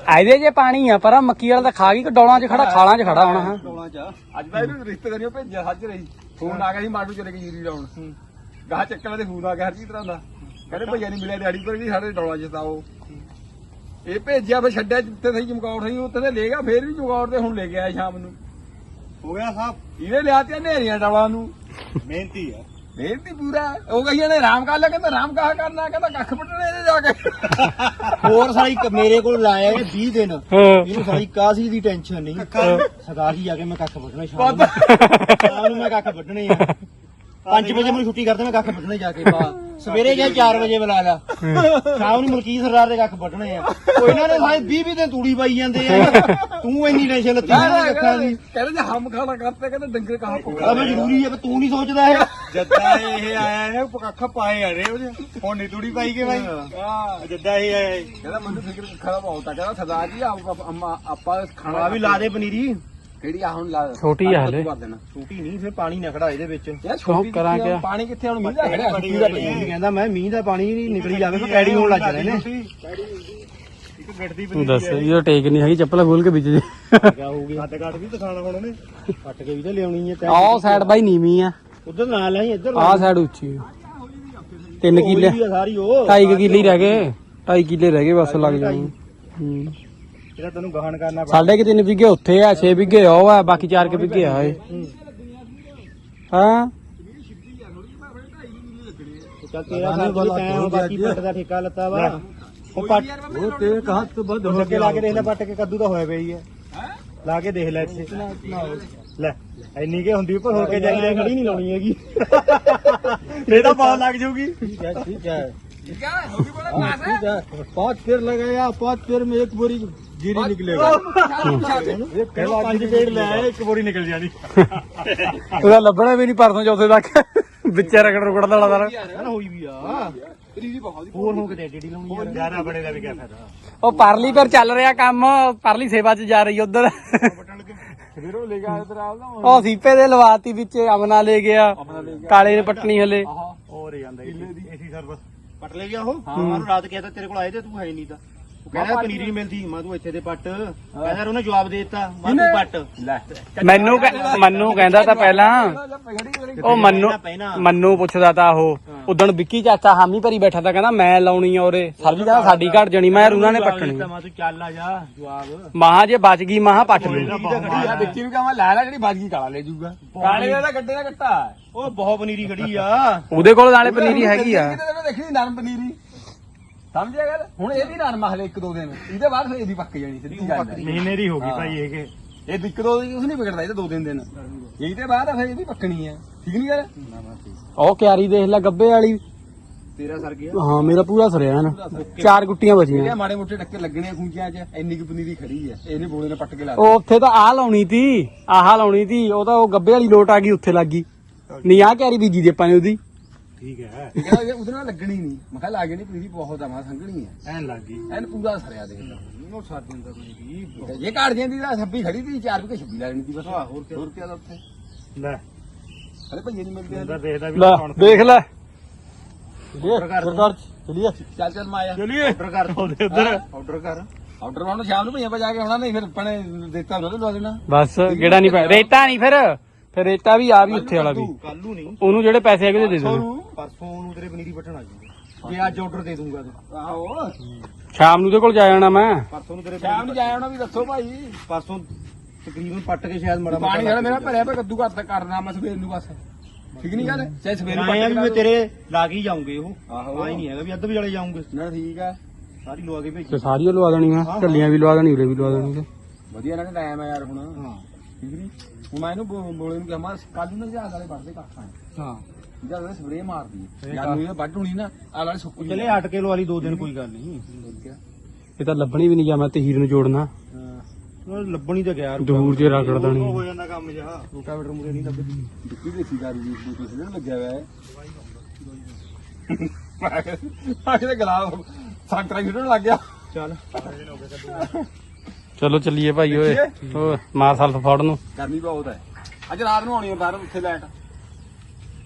ਇਹਦੇ ਜੇ ਪਾਣੀ ਆ ਪਰ ਆਹ ਮੱਕੀ ਵਾਲਾ ਤਾਂ ਖਾ ਗਈ ਕਿ ਡੋਲਾਂ 'ਚ ਖੜਾ ਖਾਲਾਂ 'ਚ ਖੜਾ ਹੋਣਾ ਹਾਂ। ਟੋਲਾ ਚ। ਅੱਜ ਤਾਂ ਇਹਨੂੰ ਰਿਸ਼ਤੇਦਾਰੀਆਂ ਭੇਜਿਆ ਸੱਜ ਰਹੀ। ਫੋਨ ਆ ਗਿਆ ਸੀ ਮਾਟੂ ਚਲੇ ਗਏ ਜੀਰੀ ਲਾਉਣ। ਗਾਹ ਚੱਕਣ ਦੇ ਫੋਨ ਆ ਗਿਆ ਹਰ ਚੀਜ਼ ਤਰ੍ਹਾਂ ਦਾ। ਕਹਿੰਦੇ ਭਈਆ ਨਹੀਂ ਮਿਲਿਆ ਦਿਹਾੜੀ ਪਰ ਨਹੀਂ ਸਾਡੇ ਡੋਲਾ ਚ ਤਾਂ ਉਹ। ਇਹ ਭੇਜਿਆ ਫਿਰ ਛੱਡਿਆ ਜਿੱਥੇ ਸਹੀ ਚਮਕੌਰ ਸੀ ਉੱਥੇ ਤੇ ਲੈ ਗਿਆ ਫੇਰ ਵੀ ਚਮਕੌਰ ਤੇ ਹੁਣ ਲੈ ਕੇ ਆਇਆ ਸ਼ਾਮ ਨੂੰ। ਹੋ ਗਿਆ ਸਾਹਿਬ ਇਹਨੇ ਲਿਆਤੀਆਂ ਨੇਰੀਆਂ ਡੋਲਾਂ ਨੂੰ। ਮਿਹਨਤੀ ਆ। ਮਿਹਨਤੀ ਪੂਰਾ ਉਹ ਕਹੀਆਂ ਨੇ ਰਾਮ ਕਰ ਲਿਆ ਕਹਿੰਦਾ ਰਾਮ ਕਹਾ ਕਰਨਾ? ਕਹਿੰਦਾ ਕੱਖ ਪੱਟਣੇ ਇਹਨੇ ਜਾ ਕੇ। ਹੋਰ ਸਾਲੀ ਕ- ਮੇਰੇ ਕੋਲ ਲਾਇਆ ਇਹ 20 ਦਿਨ। ਹਾਂ। ਇਹਨੂੰ ਸਾਲੀ ਕਾਸੀ ਦੀ ਟੈਨਸ਼ਨ ਨਹੀਂ। ਸਰਦਾਰ ਜੀ ਆ ਕੇ ਮੈਂ ਕੱਖ ਵੱਢਣਾ ਸ਼ਾਮ ਨੂੰ। ਸ਼ਾਮ ਨੂੰ ਮੈਂ ਕੱਖ ਵੱਢਣੇ ਆ। 5 ਵਜੇ ਮੈਨੂੰ ਛੁੱਟੀ ਕਰਦੇ ਮੈਂ ਕੱਖ ਵੱਢਣੇ ਜਾ ਕੇ ਬਾ ਸਵੇਰੇ ਗਿਆ 4 ਵਜੇ ਬੁਲਾ ਲਿਆ ਸ਼ਾਮ ਨੂੰ ਮਲਕੀ ਸਰਦਾਰ ਦੇ ਕੱਖ ਵੱਢਣੇ ਆ। ਉਹ ਇਹਨਾਂ ਨੇ ਸਾਲੇ 20 20 ਦਿਨ ਤੂੜੀ ਪਾਈ ਜਾਂਦੇ ਆ। ਤੂੰ ਇੰਨੀ ਟੈਨਸ਼ਨ ਲੱਤੀ ਕੱਖਾਂ ਦੀ ਕਹਿੰਦੇ ਜੇ ਹਮ ਖਾਣਾ ਕਰਤੇ ਕਹਿੰਦੇ ਡੰਗਰ ਕਹਾ ਆ ਮੈਂ ਜ਼ਰੂਰੀ ਹੈ ਪਰ ਤੂੰ ਨਹੀਂ ਸੋਚਦਾ ਇਹ। ਜੱਦਾ ਇਹ ਆਇਆ ਨੇ ਪੱਖਾ ਪਾਏ ਅੜੇ ਉਹਦੇ। ਹੁਣ ਨੀ ਤੂੜੀ ਪਾਈ ਕੇ ਬਾਈ। ਹਾਂ। ਜੱਦਾ ਇਹ ਆਇਆ। ਕਹਿੰਦਾ ਮੈਨੂੰ ਫਿਕਰ ਖਰਾ ਬਹੁਤ ਆ। ਕਹਿੰਦਾ ਸਰਦਾਰ ਜੀ ਆਪ- ਅੰਮਾ- ਆਪਾਂ ਖਾਣਾ ਵੀ ਲਾ ਦੇ ਪਨੀਰੀ। ਕਿਹੜੀ ਆ ਹੁਣ ਲਾ ਛੋਟੀ ਆ ਹਲੇ। ਦੇਣਾ। ਛੋਟੀ ਨਹੀਂ ਫਿਰ ਪਾਣੀ ਨਾ ਖੜਾ ਇਹਦੇ ਵਿੱਚ। ਯਾਰ ਛੋਟੀ ਕਰਾਂ ਕਿੱਥੇ ਆ? ਕਿਆ? ਪਾਣੀ ਕਿੱਥੇ ਹੁਣ ਮੀਂਹ ਦਾ ਖੜਿਆ ਸੁੱਕੀ ਦਾ ਇਹ ਕਹਿੰਦਾ ਮੈਂ ਮੀਂਹ ਦਾ ਪਾਣੀ ਨਿਕਲੀ ਜਾਵੇ ਫਿਰ ਕੈੜੀ ਹੋਣ ਲੱਗ ਜਾਣੇ ਨੇ। ਇੱਕ ਤੂੰ ਦੱਸ ਇਹ ਟੇਕ ਨਹੀਂ ਹੈਗੀ ਚੱਪਲ ਖੋਲ ਕੇ ਵਿੱਚ ਜੇ ਕਿਆ ਹੋ ਗਿਆ ਕੱਟ ਕੱਟ ਵੀ ਦਿਖਾਣਾ ਹੁਣ ਉਹਨੇ। ਕੱਟ ਕੇ ਵੀ ਤਾਂ ਲਿਆਉਣੀ ਹੈ ਆਹ ਸਾਈਡ ਬਾਈ ਨੀਵੀਂ ਆ। ਉਧਰ ਨਾਲ ਆਈ ਇੱਧਰ ਆਹ ਸਾਈਡ ਉੱਚੀ ਆ। ਤਿੰਨ ਕਿੱਲੇ। ਉਹੀ ਆ ਸਾਰੀ ਉਹ। ਢਾਈ ਕੁ ਕਿੱਲੇ ਹੀ ਰਹਿ ਗਏ। ਢਾਈ ਕਿੱਲੇ ਰਹਿ ਗਏ ਬਸ ਲੱਗ ਜਾਣੀ। ਹੂੰ। ਇਹਦਾ ਤੈਨੂੰ ਗਹਨ ਕਰਨਾ ਸਾਢੇ ਕਿ ਤਿੰਨ ਵਿਗੇ ਉੱਥੇ ਆ 6 ਵਿਗੇ ਉਹ ਆ ਬਾਕੀ 4 ਕੇ ਵਿਗੇ ਆ ਇਹ ਹਾਂ? ਚੱਲ ਤੇਰਾ ਸਾਥ ਵੀ ਤੈਂ ਹੁਣ ਬਾਕੀ ਪੱਟ ਦਾ ਠੇਕਾ ਲੱਤਾ ਵਾ। ਉਹ ਪੱਟ ਉਹ ਤੇ ਹੱਥ ਬੱਧ ਹੋ ਕੇ ਲਾ ਕੇ ਦੇਖ ਲੈ ਪੱਟ ਕੇ ਕੱਦੂ ਤਾਂ ਹੋਇਆ ਪਈ ਹੈ ਲਾ ਕੇ ਦੇਖ ਲੈ ਇੱਥੇ। ਲੈ ਇੰਨੀ ਕੇ ਹੁੰਦੀ ਪਰ ਹੋ ਕੇ ਜਾਈ। ਖੜੀ ਨਹੀਂ ਲਾਉਣੀ ਹੈਗੀ। ਇਹ ਤਾਂ ਲੱਗ ਜਾਊਗੀ। ਠੀਕ ਹੈ ਠੀਕ ਹੈ। ਠੀਕ ਹੈ ਹੋ ਗਈ ਬੜਾ ਪਾਸ ਹੈ पांच पेड़ लगाया पांच पेड़ में एक बोरी गिरी निकलेगा ਕਹਿੰਦਾ ਪੰਜ ਪੇੜ ਲੈ ਆਏ, ਇੱਕ ਬੋਰੀ ਨਿਕਲ ਜਾਣੀ ਉਹਦਾ ਲੱਭਣਾ ਵੀ ਨਹੀਂ ਪਰਸੋਂ ਚੌਥੇ ਤੱਕ ਵਿੱਚੇ ਰਗੜ ਰੁਗੜ ਦਾ ਲੜਾ ਨਾ ਹੋਈ ਵੀ ਆ ਰੀਜੀ ਬਹੁਤ ਹੋਰ ਹੋ ਕੇ ਤੇ ਏਡੀ ਲਾਉਣੀ ਯਾਰ ਜ਼ਿਆਦਾ ਬੜੇ ਦਾ ਵੀ ਕਿਆ ਫਾਇਦਾ ਉਹ ਪਰਲੀ ਪਰ ਚੱਲ ਰਿਹਾ ਕੰਮ ਪਰਲੀ ਸੇਵਾ 'ਚ ਜਾ ਰਹੀ ਉਧਰ ਵੀਰੋ ਲੈ ਗਿਆ ਇਧਰ ਆ ਨਾ ਉਹ ਸੀਪੇ ਦੇ ਲਵਾਤੀ ਵਿੱਚ ਅਮਨਾ ਲੈ ਗਿਆ ਕਾਲੇ ਨੇ ਪਟਣੀ ਹਲੇ ਹੋਰ ਜਾਂਦਾ ਏਸੀ ਸਰਵਿਸ ਪੱਟ ਲੈ ਗਿਆ ਉਹ? ਮੈਨੂੰ ਰਾਤ ਕਿਹਾ ਤਾਂ ਤੇਰੇ ਕੋਲ ਆਏ ਤੇ ਤੂੰ ਹੈ ਨਹੀਂ ਤਾਂ। ਕਹਿੰਦਾ ਪਨੀਰੀ ਨਹੀਂ ਮਿਲਦੀ ਮੈਂ ਤੂੰ ਇੱਥੇ ਦੇ ਪੱਟ। ਕਹਿੰਦਾ ਉਹਨੇ ਜਵਾਬ ਦੇ ਦਿੱਤਾ ਮੈਂ ਤੂੰ ਪੱਟ। ਲੈ। ਮੈਨੂੰ ਕਹਿ- ਮੰਨੂ ਕਹਿੰਦਾ ਤਾਂ ਪਹਿਲਾਂ। ਉਹ ਮੰਨੂ ਮੰਨੂ ਪੁੱਛਦਾ ਤਾਂ ਉਹ। ਉਦਣ ਵਿੱਕੀ ਚਾਚਾ ਹਾਮੀ ਭਰੀ ਬੈਠਾ ਤਾਂ ਕਹਿੰਦਾ ਮੈਂ ਲਾਉਣੀ ਆ ਉਰੇ। ਸਰ ਜੀ ਕਹਿੰਦਾ ਸਾਡੀ ਘਟ ਜਣੀ ਮੈਂ ਯਾਰ ਉਹਨਾਂ ਨੇ ਪੱਟਣੀ ਮੈਂ ਤੂੰ ਚੱਲ ਆ ਜਾ ਜਵਾਬ। ਮਹਾ ਜੇ ਬਚ ਗਈ ਮਹਾ ਪੱਟ ਲੂ ਖੜੀ ਆ ਵਿੱਕੀ ਨੂੰ ਕਹਾਂ ਲੈ ਲੈ ਜਿਹੜੀ ਬਾਜਗੀ ਕਾਲਾ ਲੈ ਜਾਊਗਾ। ਕਾਲੇ ਦਾ ਤਾਂ ਗੱਡੇ ਦਾ ਕੱਟਾ ਉਹ ਬਹੁਤ ਪਨੀਰੀ ਖੜੀ ਆ। ਉਹਦੇ ਕੋਲ ਨਾਲੇ ਪਨੀਰੀ ਹੈਗੀ ਆ। ਕਿਤੇ ਦੇਖੀ ਨਰਮ ਪਨੀਰੀ। ਸਮਝਿਆ ਗੱਲ? ਹੁਣ ਇਹ ਵੀ ਨਰਮ ਹਲੇ ਇੱਕ ਦੋ ਦਿਨ। ਇਹਦੇ ਬਾਅਦ ਫਿਰ ਇਹਦੀ ਪੱਕ ਜਾਣੀ ਸਿੱਧੀ ਗੱਲ ਹੈ ਮਹੀਨੇ ਦੀ ਹੋ ਗਈ ਭਾਈ ਇਹ। ਕਿ ਇਹ ਇੱਕ ਦੋ ਦਿਨ ਉਸ ਨਹੀਂ ਵਿਗੜਦਾ ਇਹ ਤਾਂ ਦੋ ਦਿਨ ਦਿਨ। ਇਹਦੇ ਬਾਅਦ ਫਿਰ ਇਹਦੀ ਪੱਕਣੀ ਹੈ ਠੀਕ ਨਹੀਂ ਗੱਲ? ਉਹ ਕਿਆਰੀ ਦੇਖ ਲੈ ਗੱਬੇ ਵਾਲੀ। ਤੇਰਾ ਸਰ ਗਿਆ? ਹਾਂ ਮੇਰਾ ਪੂਰਾ ਸਰਿਆ ਨਾ। ਚਾਰ ਗੁੱਟੀਆਂ ਇਹ ਬਚੀਆਂ ਮਾੜੇ ਮੋਟੇ ਟੱਕੇ ਲੱਗਣੇ ਆ ਖੂੰਜਿਆਂ 'ਚ ਇੰਨੀ ਕੁ ਪਨੀਰੀ ਖੜੀ ਹੈ ਇਹਨੇ ਬੋਲੇ ਨੇ ਪੱਟ ਕੇ ਲਾ ਉਹ ਉੱਥੇ ਤਾਂ ਆਹ ਲਾਉਣੀ ਤੀ ਆਹ ਲਾਉਣੀ ਤੀ ਉਹ ਤਾਂ ਉਹ ਗੱਬੇ ਵਾਲੀ ਲੋਟ ਆ ਗਈ ਉੱਥੇ ਲੱਗ ਗਈ। ਨਹੀਂ ਆਹ ਕਿਆਰੀ ਬੀਜੀ ਦੇ ਆਪਾਂ ਨੇ ਉਹਦੀ। ਠੀਕ ਹੈ। ਦਿੱਤੀ ਕਹਿੰਦਾ ਇਹ ਉਹਦੇ ਨਾਲ ਲੱਗਣੀ ਨਹੀਂ। ਮੈਂ ਕਿਹਾ ਲਾ ਕੇ ਨਹੀਂ ਪਨੀਰੀ ਬਹੁਤ ਆ ਮੈਂ ਸੰਘਣੀ ਹੈ। ਐਨ ਲੱਗ। ਗਈ ਐਨ ਪੂਰਾ ਸਰਿਆ ਦੇਖ ਲਾ। ਉਹ ਸਰ ਦਿੰਦਾ ਕੋਈ ਜੇ ਘਾੜ ਜਾਂਦੀ ਤਾਂ ਸੱਭੀ ਖੜੀ ਤੀ ਚਾਰ ਵੀ ਛੱਬੀ ਲੈਣੀ ਤੀ ਬਸ। ਹੋਰ ਕੀ ਹੋਰ ਕੀ ਦਾ ਉੱਥੇ? ਲੈ। ਹਲੇ ਭਈਏ ਨਹੀਂ ਮਿਲਦੇ। ਦੇਖਦਾ ਵੀ ਲੈ ਕੌਣ ਦੇਖ ਲੈ। ਸਰਦਾਰ ਚਲੀਏ। ਚੱਲ ਚੱਲ ਮਾਇਆ ਚਲਿਏ। ਆਰਡਰ ਕਰ। ਉਹਦੇ ਉੱਧਰ। ਆਰਡਰ ਕਰ। ਆਰਡਰ ਲਾਉਣ ਸ਼ਾਮ ਨੂੰ ਭਈਆਂ ਪਾ ਜਾ ਕੇ ਆਉਣਾ ਨਹੀਂ ਫਿਰ ਆਪਣੇ ਦਿੱਤਾ ਉਹਨਾਂ ਨੂੰ ਲਵਾ ਦੇਣਾ। ਬਸ ਗੇੜਾ ਨਹੀਂ ਪੈ ਰੇਤਾ ਨਹੀਂ ਫਿਰ। ਫਿਰ ਰੇਤਾ ਵੀ ਆ ਵੀ ਉੱਥੇ ਵਾਲਾ ਵੀ। ਕੱਲੂ ਨਹੀਂ। ਉਹਨੂੰ ਜਿਹੜੇ ਪੈਸੇ ਹੈਗੇ ਉਹਦੇ ਦੇ ਦੇਣੇ ਪਰਸੋਂ ਨੂੰ ਤੇਰੇ ਪਨੀਰੀ ਪੱਟਣ ਆ ਜਾਊਗਾ। ਜੇ ਅੱਜ ਆਰਡਰ ਦੇ ਦੂੰਗਾ ਤੂੰ। ਆਹੋ। ਸ਼ਾਮ ਨੂੰ ਉਹਦੇ ਕੋਲ ਜਾ ਜਾਣਾ ਮੈਂ। ਪਰਸੋਂ ਨੂੰ ਤੇਰੇ ਸ਼ਾਮ ਨੂੰ ਜਾਇਆ ਹੋਣਾ ਵੀ ਦੱਸੋ ਭਾਈ। ਪਰਸੋਂ ਤਕਰੀਬਨ ਪੱਟ ਕੇ ਸ਼ਾਇਦ ਮੜਾ ਪਾਣੀ ਸਾਡਾ ਮੇਰਾ ਭਰਿਆ ਪਿਆ ਕੱਦੂ ਘੱਟ ਕਰਨਾ ਮੈਂ ਸਵੇਰ ਨੂੰ ਬਸ। ਠੀਕ ਨਹੀਂ ਗੱਲ? ਚਾਹੇ ਸਵੇਰ ਨੂੰ ਆਇਆ ਵੀ ਮੈਂ ਪੱਟ ਤੇਰੇ ਲਾ ਕੇ ਹੀ ਜਾਉਂਗੇ ਉਹ। ਆਹੋ। ਆਈ ਨਹੀਂ ਹੈਗਾ ਵੀ ਅੱਧ ਵਿਚਾਲੇ ਜਾਉਂਗੇ ਨਾ ਠੀਕ ਆ। ਸਾਰੀ ਲਵਾ ਕੇ ਭੇਜੀ ਤੇ ਸਾਰੀਆਂ ਲਵਾ ਦੇਣੀ ਮੈਂ ਢੱਲੀਆਂ ਵੀ ਲਵਾ ਦੇਣੀ ਉਰੇ ਵੀ ਲਵਾ ਦੇਣੀ। ਵਧੀਆ ਨਾ ਟਾਈਮ ਆ ਯਾਰ ਹੁਣ। ਹਾਂ। ਠੀਕ ਨਹੀਂ ਹੁਣ ਮੈਂ ਇਹਨੂੰ ਬੋਲੇ ਨੂੰ ਕਹਾਂ ਕੱਲ ਨੂੰ ਨਾ ਜਹਾਜ਼ ਵਾਲੇ ਵੱਢਦੇ ਕੱਖਾਂ ਹਾਂ। ਜਦ ਉਹਨੇ ਸਪਰੇਅ ਮਾਰਦੀ ਹੈ। ਜਦ ਨੂੰ ਇਹ ਵੱਢ ਹੋਣੀ ਨਾ ਆ ਵਾਲੇ ਸੁੱਕ ਚਲੇ ਹਟ ਕੇ ਲਵਾ ਲਈ ਦੋ ਦਿਨ ਕੋਈ ਗੱਲ ਨਹੀਂ। ਇਹ ਤਾਂ ਲੱਭਣੀ ਵੀ ਨਹੀਂ ਜਾ ਮੈਂ ਤੇ ਹੀਰ ਨੂੰ ਜੋੜਨਾ। ਉਹ ਲੱਭਣੀ ਤਾਂ ਗਿਆ ਦੂਰ ਜੇ ਰਗੜ ਦੇਣੀ। ਹੋ ਜਾਂਦਾ ਕੰਮ ਜਿਹਾ। ਰੂਟਾਵੇਟਰ ਮੂਰੇ ਨਹੀਂ ਲੱਭਦੀ। ਦਿੱਤੀ ਦੇਸੀ ਦਾਰੂ ਵੀ ਬੂਟੇ ਸਿੱਧਣ ਲੱਗਿਆ ਹੋਇਆ ਹੈ। ਆ ਕਿਤੇ ਗਲਾਬ ਸੰਤਰਾ ਹੀ ਛੱਡਣ ਲੱਗ ਗਿਆ। ਚੱਲ। ਚਲੋ ਚੱਲੀਏ ਭਾਈ ਓਏ। ਮਾਰ ਸਲਫ ਫੜ ਨੂੰ। ਗਰਮੀ ਬਹੁਤ ਹੈ। ਅੱਜ ਰਾਤ ਨੂੰ ਆਉਣੀ ਹੈ ਬਾਹਰ ਉੱਥੇ ਲਾਈਟ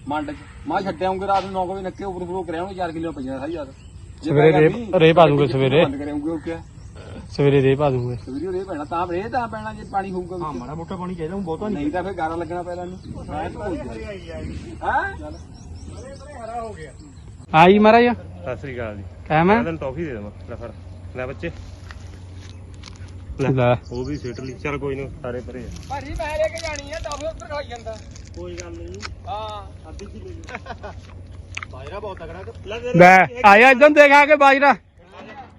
ਮੰਡ ਚ। ਮੈਂ ਛੱਡਿਆਉਂਗੇ ਰਾਤ ਨੂੰ 9 ਵਜੇ ਨੱਕੇ ਉੱਪਰ ਉੱਪਰ ਕਰਿਆ ਉਹਨੂੰ 4 ਕਿਲੋ ਪਈਆਂ ਸਾਰੀ ਰਾਤ। ਜੇ ਸਵੇਰੇ ਪੈ ਗਿਆ ਰੇਹ- ਮੀਂਹ, ਰੇਹ ਪਾ ਤੇ ਦੂੰਗੇ ਸਵੇਰੇ। ਬੰਦ ਕਰਿਆਉਂਗੇ ਉਹ ਕਿਆ। ਸਵੇਰੇ ਦੇ ਪਾ ਦੂੰਗੇ। ਸਵੇਰੇ ਰੇ ਪੈਣਾ ਤਾਂ ਰੇ ਤਾਂ ਪੈਣਾ ਜੇ ਪਾਣੀ ਹੋਊਗਾ ਹਾਂ ਵਿੱਚ। ਮਾੜਾ ਮੋਟਾ ਪਾਣੀ ਚਾਹੀਦਾ ਹੁਣ ਬਹੁਤਾ ਨਹੀਂ। ਨਹੀਂ ਤਾਂ ਫਿਰ ਗਾਰਾ ਲੱਗਣਾ ਪੈਣਾ ਇਹਨੂੰ। ਮੈਂ ਤਾਂ ਹਾਂ? ਆਈ ਮਹਾਰਾਜ। ਸਤਿ ਸ੍ਰੀ ਅਕਾਲ ਜੀ। ਕਹਿ ਮੈਂ ਮੈਂ ਤੈਨੂੰ ਟੌਫੀ ਦੇ ਦੇਵਾਂ ਲੈ ਫੜ। ਲੈ ਬੱਚੇ। ਲੈ। ਉਹ ਵੀ ਸਿੱਟ ਲਈ। ਚਲ ਕੋਈ ਨਾ ਸਾਰੇ ਭਰੇ ਆ। ਭਾਜੀ ਮੈਂ ਲੈ ਕੇ ਜਾਣੀ ਆ ਟਾਫੀ ਉੱਧਰ ਖਾਈ ਜਾਂਦਾ। ਕੋਈ ਗੱਲ ਨਹੀਂ। ਹਾਂ। ਅੱਧੀ ਕਿਲੋ ਬਾਜਰਾ ਬਹੁਤ ਤਕੜਾ ਕਿ ਲੈ ਲੈ ਆਇਆ ਇਦਾਂ ਦੇਖਾ ਕੇ ਬਾਜਰਾ।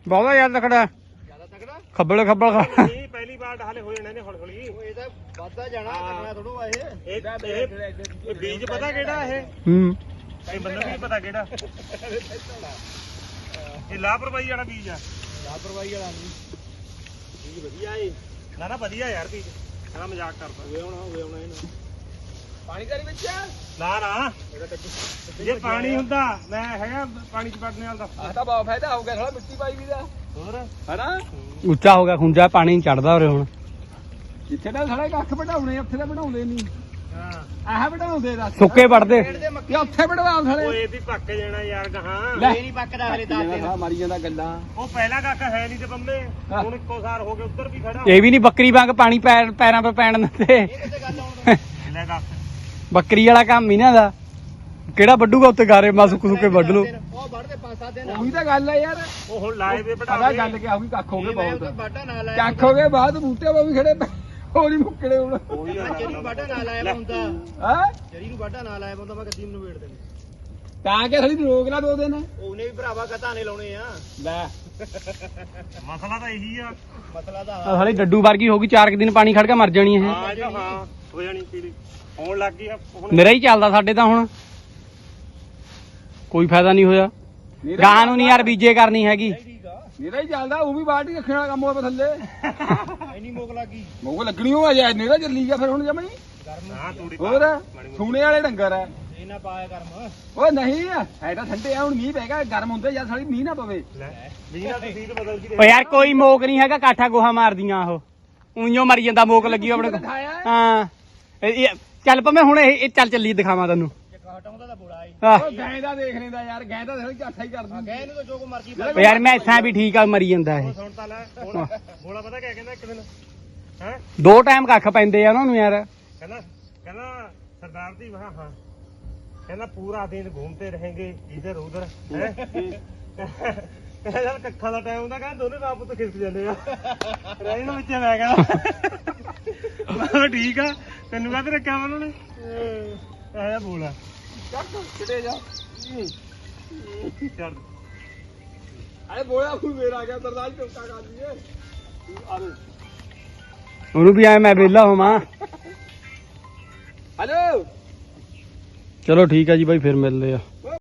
ਬਹੁਤਾ ਯਾਰ ਤਕੜਾ। ਜ਼ਿਆਦਾ ਤਕੜਾ? ਖੱਬਲ ਖੱਬਲ ਖਾ। ਨਹੀਂ ਪਹਿਲੀ ਵਾਰ ਢਾਲੇ ਹੋ ਜਾਣੇ ਨੇ ਹੌਲੀ ਹੌਲੀ। ਇਹ ਤਾਂ ਵੱਧਦਾ ਜਾਣਾ ਤਕੜਾ ਥੋੜੋ ਇਹ। ਇਹ ਬੀਜ ਪਤਾ ਕਿਹੜਾ ਇਹ? ਹੂੰ। ਇਹ ਬੰਦਾ ਵੀ ਪਤਾ ਕਿਹੜਾ। ਇਹ ਲਾਪਰਵਾਹੀ ਵਾਲਾ ਬੀਜ ਆ। ਲਾਪਰਵਾਹੀ ਵਾਲਾ ਨਹੀਂ। ਇਹ ਵਧੀਆ ਏ। ਨਾ ਨਾ ਵਧੀਆ ਯਾਰ ਬੀਜ। ਨਾ ਮਜ਼ਾਕ ਕਰਦਾ। ਹੋਵੇ ਆਉਣਾ ਹੋਵੇ ਆਉਣਾ ਇਹਨੂੰ। ਪਾਣੀ ਕਰੀ ਵਿੱਚ ਨਾ ਨਾ। ਜੇ ਪਾਣੀ ਹੁੰਦਾ ਮੈਂ ਹੈਗਾ ਪਾਣੀ ਚ ਵੜਨੇ ਵਾਲਾ। ਆਹ ਤਾਂ ਬਹੁਤ ਫਾਇਦਾ ਹੋਊਗਾ ਥੋੜਾ ਮਿੱਟੀ ਪਾਈ ਵੀ ਦਾ। ਹੋਰ? ਹਨਾ? ਉੱਚਾ ਹੋ ਗਿਆ ਖੁੰਝਾ ਪਾਣੀ ਚੜਦਾ ਉਰੇ ਹੁਣ। ਜਿੱਥੇ ਤਾਂ ਥੋੜਾ ਕੱਖ ਵਢਾਉਣੇ ਉੱਥੇ ਤਾਂ ਵਢਾਉਂਦੇ ਨਹੀਂ ਹਾਂ। ਆਹ ਵਢਾਉਂਦੇ ਦੱਸ। ਸੁੱਕੇ ਵੜਦੇ। ਇਹ ਉੱਥੇ ਵਢਵਾ ਉਹ ਥਲੇ ਇਹ ਵੀ ਪੱਕ ਜਾਣਾ ਯਾਰ ਗਾਹਾਂ। ਇਹ ਨਹੀਂ ਪੱਕਦਾ ਹਲੇ ਦੱਸ ਦਿਨ ਮਾਰੀ ਜਾਂਦਾ ਗੱਲਾਂ। ਉਹ ਪਹਿਲਾ ਕਾਕਾ ਹੈ ਨਹੀਂ ਤੇ ਬੰਮੇ ਹਾਂ। ਹੁਣ ਇੱਕੋ ਸਾਰ ਹੋ ਕੇ ਉੱਧਰ ਵੀ ਖੜਾ। ਇਹ ਵੀ ਨਹੀਂ ਬੱਕਰੀ ਵਾਂਗ ਪਾਣੀ ਪੈਰ ਪੈਰਾਂ 'ਤੇ ਪੈਣ ਦਿੰਦੇ। ਇਹ ਕਿਤੇ ਗੱਲ ਆਉਣ ਦੋ ਲੈ ਦੱਸ। ਬੱਕਰੀ ਵਾਲਾ ਕੰਮ ਇਹਨਾਂ ਦਾ ਕਿਹੜਾ ਵੱਡੂਗਾ ਉੱਤੇ ਗਾਰੇ ਮਾ ਸੁੱਕ ਸੁੱਕੇ ਵੱਢ ਲਓ। ਉਹ ਪੰਜ ਸੱਤ ਦਿਨ ਉਹੀ ਤਾਂ ਗੱਲ ਆ ਯਾਰ। ਉਹ ਹੁਣ ਲਾਏ ਵੇ ਪਤਾ ਬਟਾਵੇ ਗੱਲ ਕਿਆ ਹੋਈ ਕੱਖ ਹੋ ਗਏ ਬਹੁਤ। ਨਾ ਕੱਖ ਹੋ ਗਏ ਬਾਅਦ ਬੂਟੇ ਵਾ ਵੀ ਖੜੇ। ਹੋਰ ਹੀ ਮੁੱਕੜੇ ਹੁਣ। ਜਰੀ ਨੂੰ ਬਾਟਾ ਨਾ ਲਾਇਆ ਹੁੰਦਾ। ਹਾਂ? ਜਰੀ ਨੂੰ ਬਾਟਾ ਨਾ ਲਾਇਆ ਵਾ ਹੁੰਦਾ ਮੈਂ ਕਦੀ ਨੂੰ ਵੇੜ ਦੇਣੇ। ਤਾਂ ਕਿ ਥੜੀ ਰੋਕ ਲਾ ਦੋ ਦਿਨ। ਉਹਨੇ ਵੀ ਭਰਾਵਾ ਕਧਾਨੇ ਲਾਉਣੇ ਆ। ਲੈ। ਮਸਲਾ ਤਾਂ ਇਹੀ ਆ। ਮਸਲਾ ਦਾ ਆਹ ਸਾਲੀ ਡੱਡੂ ਵਰਗੀ ਹੋ ਗਈ ਚਾਰ ਕੁ ਦਿਨ ਪਾਣੀ ਖੜ ਕੇ ਮਰ ਜਾਣੀ ਇਹ। ਹਾਂ ਇਹ ਤਾਂ ਹਾਂ ਹੋ ਜਾਣੀ ਪੀਲੀ। ਆਉਣ ਲੱਗ ਗਈ ਆ ਹੁਣ ਮੇਰਾ ਹੀ ਚੱਲਦਾ ਸਾਡੇ ਤਾਂ ਹੁਣ। ਕੋਈ ਫਾਇਦਾ ਨਹੀਂ ਹੋਇਆ। ਗਾਂ ਨੂੰ ਨਹੀਂ ਯਾਰ ਬੀਜੇ ਕਰਨੀ ਹੈਗੀ। ਠੀਕ ਆ। ਮੇਰਾ ਹੀ ਚੱਲਦਾ ਉਹ ਵੀ ਬਾਲਟੀ ਰੱਖਣ ਵਾਲਾ ਕੰਮ ਹੋਇਆ ਪਿਆ ਥੱਲੇ। ਐਨੀ ਮੋਕ ਲੱਗੀ ਮੋਗ ਲੱਗਣੀ ਹੋ ਜਾ ਨੇਰਾ ਚੱਲੀ ਗਿਆ ਫਿਰ ਹੁਣ ਗਰਮ ਹਾਂ ਤੂੜੀ ਹੋਰ ਸੂਣੇ ਵਾਲੇ ਡੰਗਰ ਐ ਇਹ ਨਾ ਪਾਇਆ ਕਰਮ। ਓਏ ਨਹੀਂ ਐ ਤਾਂ ਠੰਡੇ ਆ ਹੁਣ ਮੀਂਹ ਪੈ ਗਿਆ ਗਰਮ ਹੁੰਦੇ ਜਾਂ ਸਾਲੀ ਮੀਂਹ ਨਾ ਪਵੇ। ਲੈ ਮੀਨਾ ਤੁਸੀਂ ਤੇ ਬਦਲ ਗਈ ਓ ਯਾਰ ਕੋਈ ਮੋਕ ਨਹੀਂ ਹੈਗਾ ਕਾਠਾ ਗੋਹਾ ਮਾਰਦੀਆਂ ਉਹ। ਉਈਓ ਮਰੀ ਜਾਂਦਾ ਮੋਕ ਲੱਗੀ ਆਪਣੇ ਹਾਂ। ਇਹ- ਚੱਲ ਪਵੇਂ ਹੁਣ ਇਹ ਇਹ ਚੱਲ ਚੱਲੀ ਦਿਖਾਵਾਂ ਤੈਨੂੰ। ਜੇ ਹਟਾਉਂਦਾ ਤਾਂ ਬੁੜਾ ਏ ਆਹ। ਗੈਂ ਦਾ ਦੇਖ ਲੈਂਦਾ ਯਾਰ ਗੈਂ ਦਾ ਸਾਲੀ ਝਾਠਾ ਹੀ ਕਰ ਦਿੰਦੀ। ਗਏ ਨੂੰ ਤਾਂ ਜੋ ਕੋ ਮਰਜ਼ੀ ਓ ਯਾਰ ਮੈਂ ਐਸਾ ਵੀ ਠੀਕ ਆ ਮਰੀ ਜਾਂਦਾ ਇਹ। ਸੁਣ ਤਾਂ ਲੈ ਬੋਲਾ ਪਤਾ ਕਿਆ ਕਹਿੰਦਾ ਇੱਕ ਦਿਨ? ਹੈ? ਦੋ ਟਾਈਮ ਕੱਖ ਪੈਂਦੇ ਆ ਉਹਨਾਂ ਨੂੰ ਯਾਰ। ਕਹਿੰਦਾ ਕਹਿੰਦਾ ਸਰਦਾਰ ਜੀ ਵਾਹ ਹਾਂ। ਕਹਿੰਦਾ ਪੂਰਾ ਦਿਨ ਘੁੰਮਤੇ ਰਹੇਂਗੇ ਇਧਰ ਉਧਰ ਹੈ? ਕਹਿੰਦਾ ਯਾਰ ਕੱਖਾਂ ਦਾ ਟਾਈਮ ਹੁੰਦਾ ਕਹਿੰਦਾ ਦੋਨੇ ਰਾਤ ਤੋਂ ਖਿਸਕ ਜਾਂਦੇ ਆ। ਰਹਿਣ ਨੂੰ ਵਿੱਚ ਮੈਂ ਕਹਿੰਦਾ। ਮੈਂ ਕਿਹਾ ਠੀਕ ਆ ਤੈਨੂੰ ਕਾਹਤੇ ਰੱਖਿਆ ਵਾ ਉਹਨਾਂ ਨੇ? ਇਹ ਜਿਹਾ ਬੋਲਾ ਚੱਕ ਕਿਤੇ ਜਾ ਚੱਲ। ਅਰੇ ਬੋਇਆ ਕੋਈ ਮੇਰਾ ਆ ਗਿਆ ਦਰਦਾਜ ਟੋਕਾ ਕਰ ਲਈਏ। ਆਰੇ। ਉਹਨੂੰ ਵੀ ਐ ਮੈਂ ਵਿਹਲਾ ਹੋਵਾਂ। ਹਲੋ ਚਲੋ ਠੀਕ ਆ ਜੀ ਬਾਈ ਫਿਰ ਮਿਲਦੇ ਆ।